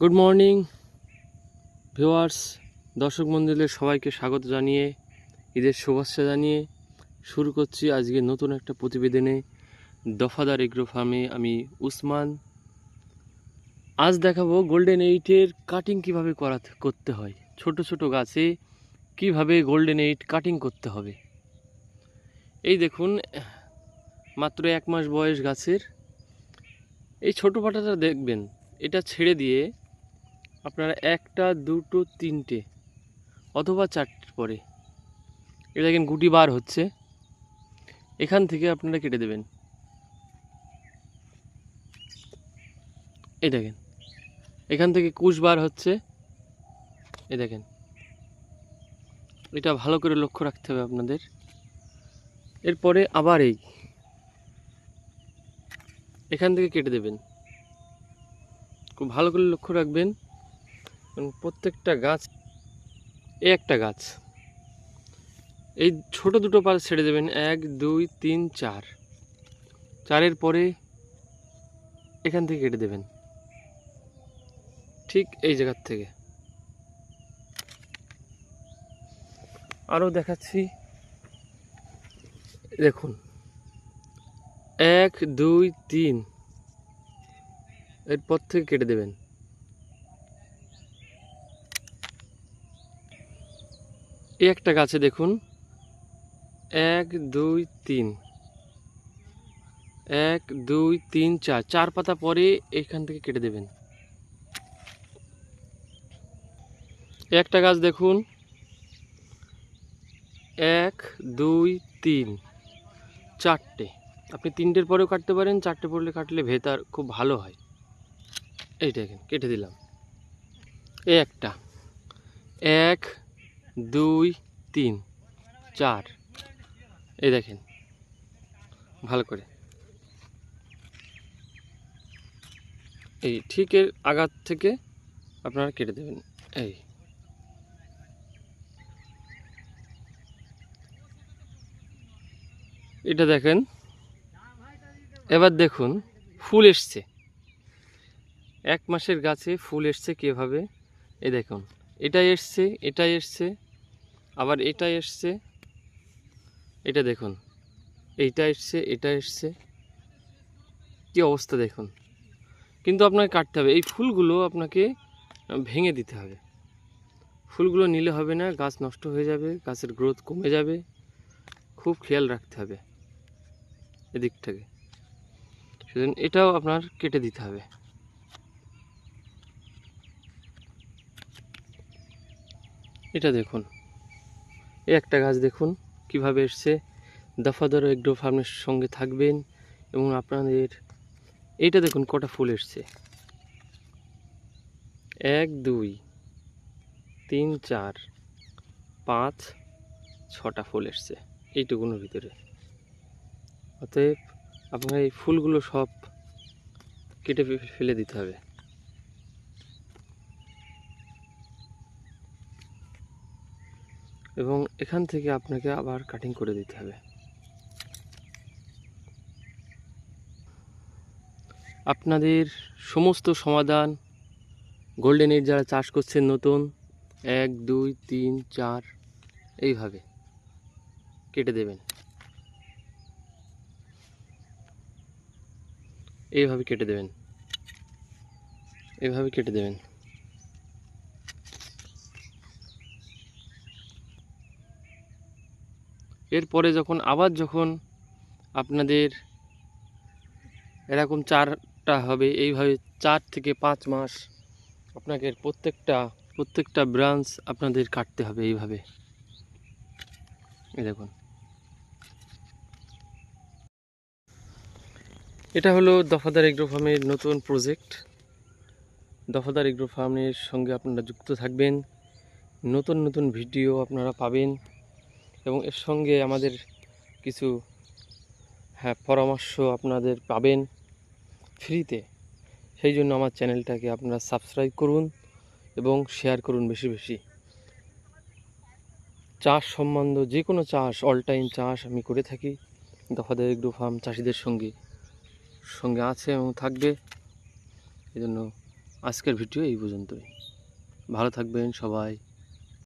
Good morning viewers দর্শক মন্দিরের সবাইকে স্বাগত জানিয়ে, ঈদের শুভেচ্ছা জানিয়ে শুরু করছি আজকে নতুন একটা প্রতিবেদনে দফাদার এগ্রো ফার্মে আমি উসমান। আজ দেখাবো গোল্ডেন এইটের কাটিং কীভাবে করা করতে হয়, ছোট ছোট গাছে কীভাবে গোল্ডেন এইট কাটিং করতে হবে। এই দেখুন, মাত্র এক মাস বয়স গাছের। এই ছোট পাটাটা দেখবেন, এটা ছেড়ে দিয়ে আপনারা একটা, দুটো, তিনটে অথবা চারটে পরে। এটা দেখেন গুটি বার হচ্ছে। এখান থেকে আপনারা কেটে দেবেন। এই দেখেন। এখান থেকে কুশ বার হচ্ছে। এই দেখেন। এটা ভালো করে লক্ষ্য রাখতে হবে আপনাদের। এরপরে আবার এই। এখান থেকে কেটে দেবেন। খুব ভালো করে লক্ষ্য রাখবেন। এবং প্রত্যেকটা গাছ, এই একটা গাছ। এই ছোট দুটো পাল ছেড়ে দেবেন, এক, দুই, তিন, চার। চারের পরে এখান থেকে কেটে দেবেন। ঠিক এই জায়গার থেকে। আরও দেখাচ্ছি। দেখুন। এক, দুই, তিন। এরপর থেকে কেটে দেবেন। এই একটা গাছে দেখুন। এক, দুই, তিন। এক, দুই, তিন, চার। চার পাতা পরে এখান থেকে কেটে দেবেন। একটা গাছ দেখুন। এক, দুই, তিন। চারটে। আপনি তিনটের পরেও কাটতে পারেন, চারটে পড়লে কাটলে ভেতার খুব ভালো হয়। এই কেটে দিলাম। এই একটা। এক দুই, তিন, চার। এই দেখেন, ভালো করে। এই ঠিক এর আঘাত থেকে আপনারা কেটে দেবেন। এই। এটা দেখেন, এবার দেখুন, ফুল এসছে। এক মাসের গাছে ফুল এসছে কীভাবে? এ দেখুন এটা এসছে এটা এসছে। আবার এটা এসছে। এটা দেখুন। এইটা এসছে, এটা এসছে। কী অবস্থা দেখুন। কিন্তু আপনাকে কাটতে হবে। এই ফুলগুলো আপনাকে ভেঙে দিতে হবে। ফুলগুলো নিলে হবে না, গাছ নষ্ট হয়ে যাবে, গাছের গ্রোথ কমে যাবে। খুব খেয়াল রাখতে হবে এদিক থেকে সেজন্য এটাও আপনার কেটে দিতে হবে। এটা দেখুন। এই একটা গাছ দেখুন, কীভাবে এসছে। দফাদর এগ্রো ফার্মের সঙ্গে থাকবেন এবং আপনাদের এইটা দেখুন, কটা ফুল এসছে। এক, দুই, তিন, চার, পাঁচ, ছটা ফুল এসছে এইটুকুনোর ভিতরে। অতএব আপনার এই ফুলগুলো সব কেটে ফেলে দিতে হবে। এবং এখান থেকে আপনাকে আবার কাটিং করে দিতে হবে। আপনাদের সমস্ত সমাধান গোল্ডেন এইট যারা চাষ করছেন নতুন, এক, দুই, তিন, চার, এইভাবে কেটে দেবেন। এইভাবে কেটে দেবেন। এইভাবে কেটে দেবেন। এরপরে যখন, আবার যখন আপনাদের এরকম চারটা হবে, এইভাবে চার থেকে পাঁচ মাস আপনাকে প্রত্যেকটা প্রত্যেকটা ব্রাঞ্চ আপনাদের কাটতে হবে এইভাবে। এই দেখুন। এটা হলো দফাদার এগ্রো ফার্মের নতুন প্রজেক্ট দফাদার এগ্রো ফার্মের সঙ্গে আপনারা যুক্ত থাকবেন। নতুন নতুন ভিডিও আপনারা পাবেন। এবং এর সঙ্গে আমাদের কিছু হ্যাঁ পরামর্শ আপনাদের পাবেন ফ্রিতে। সেই জন্য আমার চ্যানেলটাকে আপনারা সাবস্ক্রাইব করুন এবং শেয়ার করুন বেশি বেশি। চাষ সম্বন্ধ যে কোনো চাষ অল টাইম চাষ আমি করে থাকি। দফাদার এগ্রো ফার্ম চাষিদের সঙ্গে সঙ্গে আছে এবং থাকবে। এই জন্য আজকের ভিডিও এই পর্যন্তই। ভালো থাকবেন সবাই।